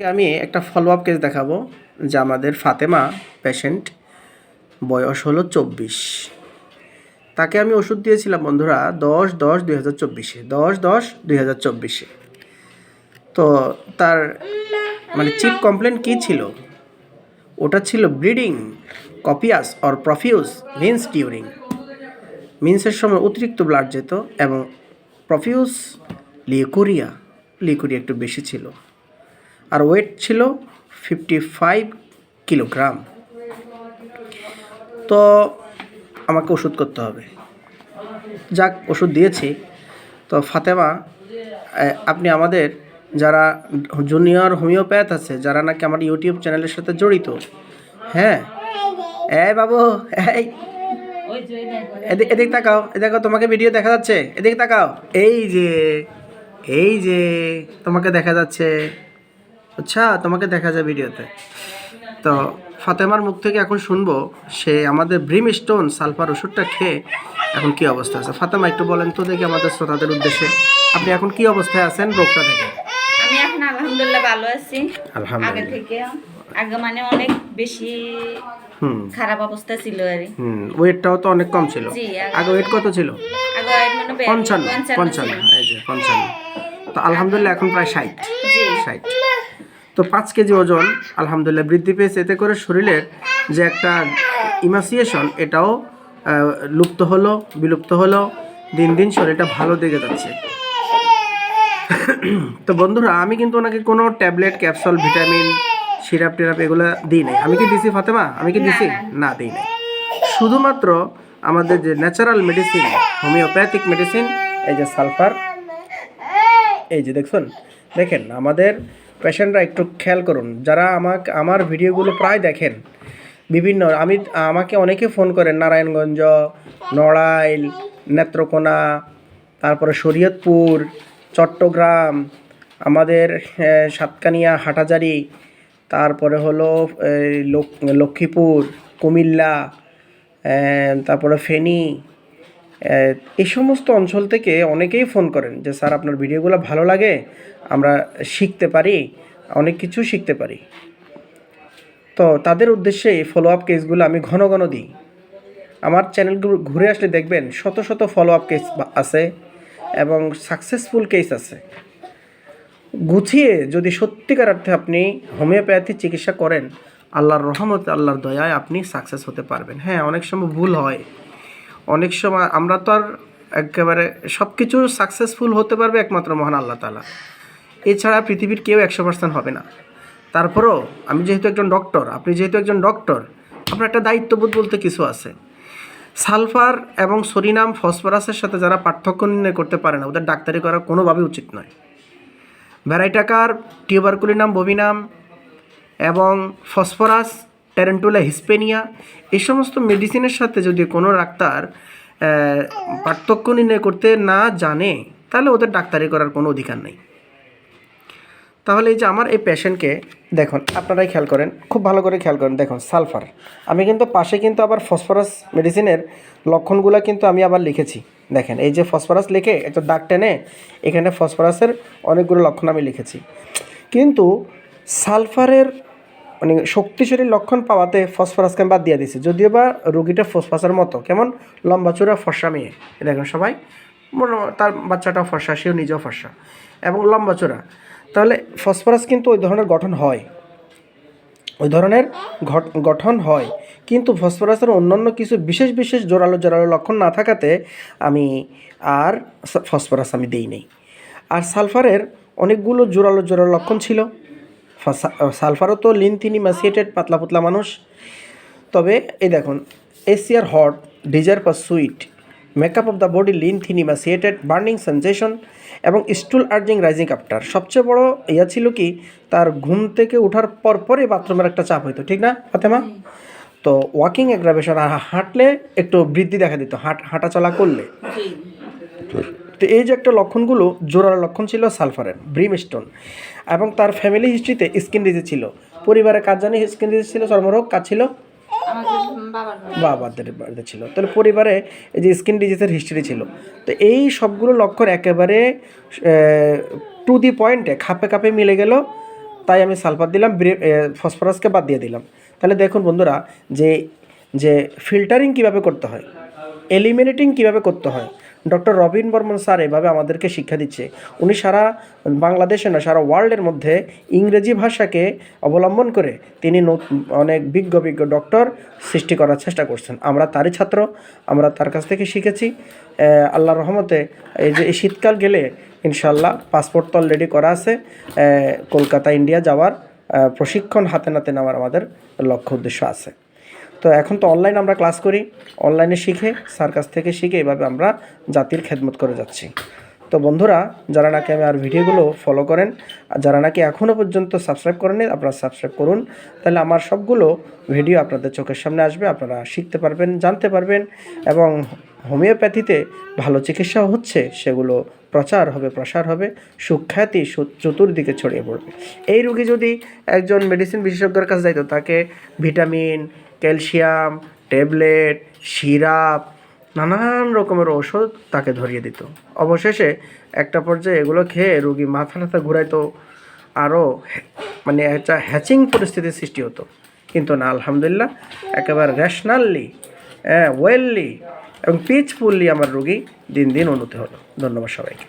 আমি একটা follow up case দেখাবো যে আমাদের ফাতেমা পেশেন্ট বয়স হলো চব্বিশ। তাকে আমি ওষুধ দিয়েছিলাম বন্ধুরা দশ দশ দুই হাজার চব্বিশে, দশ দশ দুই হাজার চব্বিশে। তো তার মানে চিপ কমপ্লেন কী ছিল? ওটা ছিল bleeding copious or profuse menses during মিন্সের সময় অতিরিক্ত ব্লাড যেত এবং প্রফিউস লিকুরিয়া লিকুরিয়া একটু বেশি ছিল। আর ওয়েট ছিল ফিফটি ফাইভ কিলোগ্রাম তো আমাকে ওষুধ করতে হবে। যাক, ওষুধ দিয়েছি। তো ফাতেমা আপনি আমাদের যারা জুনিয়র হোমিওপ্যাথ আছে, যারা নাকি আমার ইউটিউব চ্যানেলের সাথে জড়িত হ্যাঁ? এই বাবু, এই। এদিক এদিক তাকাও। দেখো, তোমাকে ভিডিও দেখা যাচ্ছে। এদিক তাকাও। এই যে এই যে, তোমাকে দেখা যাচ্ছে। আচ্ছা তোমাকে দেখা যায় ভিডিওতে। তো ফাতেমার মুখ থেকে এখন শুনব সে আমাদের ব্রিম স্টোন সালফার ওষুধটা খেয়ে এখন কি অবস্থা আছে। ফাতেমা একটু বলেন তো দেখি আমাদের শ্রোতাদের উদ্দেশ্যে। আপনি এখন কি অবস্থায় আছেন রোগটা থেকে? আমি এখন আলহামদুলিল্লাহ ভালো আছি। আগে থেকে। আগে মানে অনেক বেশি হুম। খারাপ অবস্থা ছিল আর হুম ওয়েটটাও তো অনেক কম ছিল। আগে- ওয়েট কত ছিল? আগে ওই মানে বে- পঞ্চান্ন পঞ্চান্ন পঞ্চান্ন ছিল। এই যে পঞ্চান্ন। তো আলহামদুলিল্লাহ এখন প্রায় ষাট। জি। ষাট। তো পাঁচ কেজি ওজন আলহামদুলিল্লাহ বৃদ্ধি পেয়েছে। এতে করে শরীরের যে একটা ইমাসিয়েশন, এটাও লুপ্ত হলো, বিলুপ্ত হলো, দিন দিন শরীরটা ভালো দিকে যাচ্ছে। তো বন্ধুরা, আমি কিন্তু ওনাকে কোনো ট্যাবলেট, ক্যাপসুল, ভিটামিন, সিরাপ টিরাপ এগুলো দিই নাই। আমি কি দিছি, ফাতেমা? আমি কি দিছি। না, দিই নাই। শুধুমাত্র আমাদের যে ন্যাচারাল মেডিসিন হোমিওপ্যাথিক মেডিসিন এই যে সালফার এই যে দেখুন, দেখেন, আমাদের পেশেন্টরা একটু খেয়াল করুন। যারা আমাকে আমার ভিডিওগুলো প্রায় দেখেন, বিভিন্ন, আমি, আমাকে অনেকে ফোন করেন, নারায়ণগঞ্জ, নড়াইল, নেত্রকোনা, তারপরে শরীয়তপুর, চট্টগ্রাম, আমাদের সাতকানিয়া, হাটাজারি, তারপরে হলো লক্ষ্মীপুর, কুমিল্লা তারপরে ফেনী এই সমস্ত অঞ্চল থেকে অনেকেই ফোন করেন যে, স্যার, আপনার ভিডিওগুলো ভালো লাগে, আমরা শিখতে পারি, অনেক কিছু শিখতে পারি। তো তাদের উদ্দেশ্যে এই ফলো আপ কেসগুলো আমি ঘন ঘন দিই। আমার চ্যানেলগুলো ঘুরে আসলে দেখবেন শত শত ফলো আপ কেস আছে এবং সাকসেসফুল কেস আছে। গুছিয়ে যদি সত্যিকার অর্থে আপনি হোমিওপ্যাথি চিকিৎসা করেন, আল্লাহর রহমত, আল্লাহর দয়ায় আপনি সাকসেস হতে পারবেন। হ্যাঁ অনেক সময় ভুল হয়। অনেক সময় আমরা তো আর একেবারে সব কিছু সাকসেসফুল হতে পারবে একমাত্র মহান আল্লাহ তালা এছাড়া পৃথিবীর কেউ একশো পার্সেন্ট হবে না। তারপরও আমি যেহেতু একজন ডক্টর আপনি যেহেতু একজন ডক্টর আপনার একটা দায়িত্ববোধ বলতে কিছু আছে। সালফার এবং সরিনাম ফসফরাসের সাথে যারা পার্থক্য নির্ণয় করতে পারে না, ওদের ডাক্তারি করা কোনোভাবেই উচিত নয়। ভ্যারাইটাকার, টিউবারকুলিনাম, ববিনাম এবং ফসফরাস ট্যারেন্টুলা হিসপেনিয়া এই সমস্ত মেডিসিনের সাথে যদি কোনো ডাক্তার পার্থক্য নির্ণয় করতে না জানে, তাহলে ওদের ডাক্তারি করার কোনো অধিকার নেই। তাহলে এই যে আমার এই পেশেন্টকে দেখুন, আপনারাই খেয়াল করেন, খুব ভালো করে খেয়াল করেন, দেখুন সালফার আমি কিন্তু পাশে কিন্তু আবার ফসফরাস মেডিসিনের লক্ষণগুলো কিন্তু আমি আবার লিখেছি। দেখেন, এই যে ফসফরাস লিখে একটা দাগ টেনে, এখানে ফসফরাসের অনেকগুলো লক্ষণ আমি লিখেছি। কিন্তু সালফারের মানে শক্তিশালী লক্ষণ পাওয়াতে ফসফরাসকে আমি বাদ দিয়ে দিছি। যদিও বা রুগীটা ফসফরাসের মতো, কেমন? লম্বা চূড়া ফর্সা মেয়ে। দেখেন সবাই তার বাচ্চাটাও ফর্সা, সেও নিজেও ফর্সা। এবং লম্বা চূড়া। তাহলে ফসফরাস কিন্তু ওই ধরনের গঠন হয়। ওই ধরনের গঠন হয়। কিন্তু ফসফরাসের অন্যান্য কিছু বিশেষ বিশেষ জোরালো জোরালো লক্ষণ না থাকাতে আমি আর ফসফরাস আমি দিই নেই। আর সালফারের অনেকগুলো জোরালো জোরালো লক্ষণ ছিল। সালফারও তো লিন তিনি ম্যাসিয়েটেড পাতলা পাতলা মানুষ। তবে এই দেখুন এসিয়ার hot desire per sweet makeup of the body lean thin emaciated burning sensation এবং স্টুল আর্জিং রাইজিং আফটার সবচেয়ে বড় ইয়া ছিল কি তার ঘুম থেকে ওঠার পর পরই বাথরুমের একটা চাপ হইতো ঠিক না ফাতেমা? তো ওয়াকিং অ্যাগ্রাভেশন আর হাঁটলে একটু বৃদ্ধি দেখা দিত হাঁট হাঁটা চলা করলে তো এই যে একটা লক্ষণগুলো জোরালো লক্ষণ ছিল সালফারের ব্রিমস্টোন। এবং তার ফ্যামিলি হিস্ট্রিতে স্কিন ডিজিজ ছিল। পরিবারে কাজ জানি স্কিন ডিজিজ ছিল চর্মরোগ কাজ ছিল। বাবাদের বাড়িতে ছিল। তাহলে পরিবারে এই যে স্কিন ডিজিজের হিস্ট্রি ছিল। তো এই সবগুলো লক্ষণ একেবারে টু দি পয়েন্টে খাপে খাপে মিলে গেল। তাই আমি সালফার দিলাম ফসফরাসকে বাদ দিয়ে দিলাম। তাহলে দেখুন বন্ধুরা যে যে ফিল্টারিং কীভাবে করতে হয় এলিমিনেটিং কীভাবে করতে হয় ডক্টর রবিন বর্মন স্যার এভাবে আমাদেরকে শিক্ষা দিচ্ছে। উনি সারা বাংলাদেশে না সারা ওয়ার্ল্ডের মধ্যে ইংরেজি ভাষাকে অবলম্বন করে তিনি অনেক বিজ্ঞ বিজ্ঞ ডক্টর সৃষ্টি করার চেষ্টা করছেন। আমরা তারই ছাত্র আমরা তার কাছ থেকে শিখেছি। আহ, আল্লাহর রহমতে এই যে এই শীতকাল গেলে ইনশাল্লাহ পাসপোর্ট তো অলরেডি করা আছে। কলকাতা ইন্ডিয়া যাওয়ার প্রশিক্ষণ হাতে নাতে নেওয়ার আমাদের লক্ষ্য উদ্দেশ্য আছে। তো এখন তো অনলাইন আমরা ক্লাস করি অনলাইনে শিখে স্যার কাছ থেকে শিখে এভাবে আমরা জাতির খেদমত করে যাচ্ছি। তো বন্ধুরা, যারা নাকি আমি আর ভিডিওগুলো ফলো করেন, আর যারা নাকি এখনও পর্যন্ত সাবস্ক্রাইব করেননি, আপনারা সাবস্ক্রাইব করুন। তাহলে আমার সবগুলো ভিডিও আপনাদের চোখের সামনে আসবে, আপনারা শিখতে পারবেন, জানতে পারবেন, এবং হোমিওপ্যাথিতে ভালো চিকিৎসাও হচ্ছে, সেগুলো প্রচার হবে, প্রসার হবে, সুখ্যাতি চতুর্দিকে ছড়িয়ে পড়বে। এই রুগী যদি একজন মেডিসিন বিশেষজ্ঞের কাছে যাইতো তাকে ভিটামিন ক্যালসিয়াম, ট্যাবলেট, সিরাপ, নানান রকমের ওষুধ তাকে ধরিয়ে দিত। অবশেষে একটা পর্যায়ে এগুলো খেয়ে রুগী মাথা টাথা ঘুরাইতো, আরও মানে একটা হ্যাচিং পরিস্থিতির সৃষ্টি হতো। কিন্তু না, আলহামদুলিল্লাহ, একেবারে রেশনালি ওয়েললি এবং পিচফুললি আমার রুগী দিন দিন উন্নতি হলো। ধন্যবাদ সবাইকে।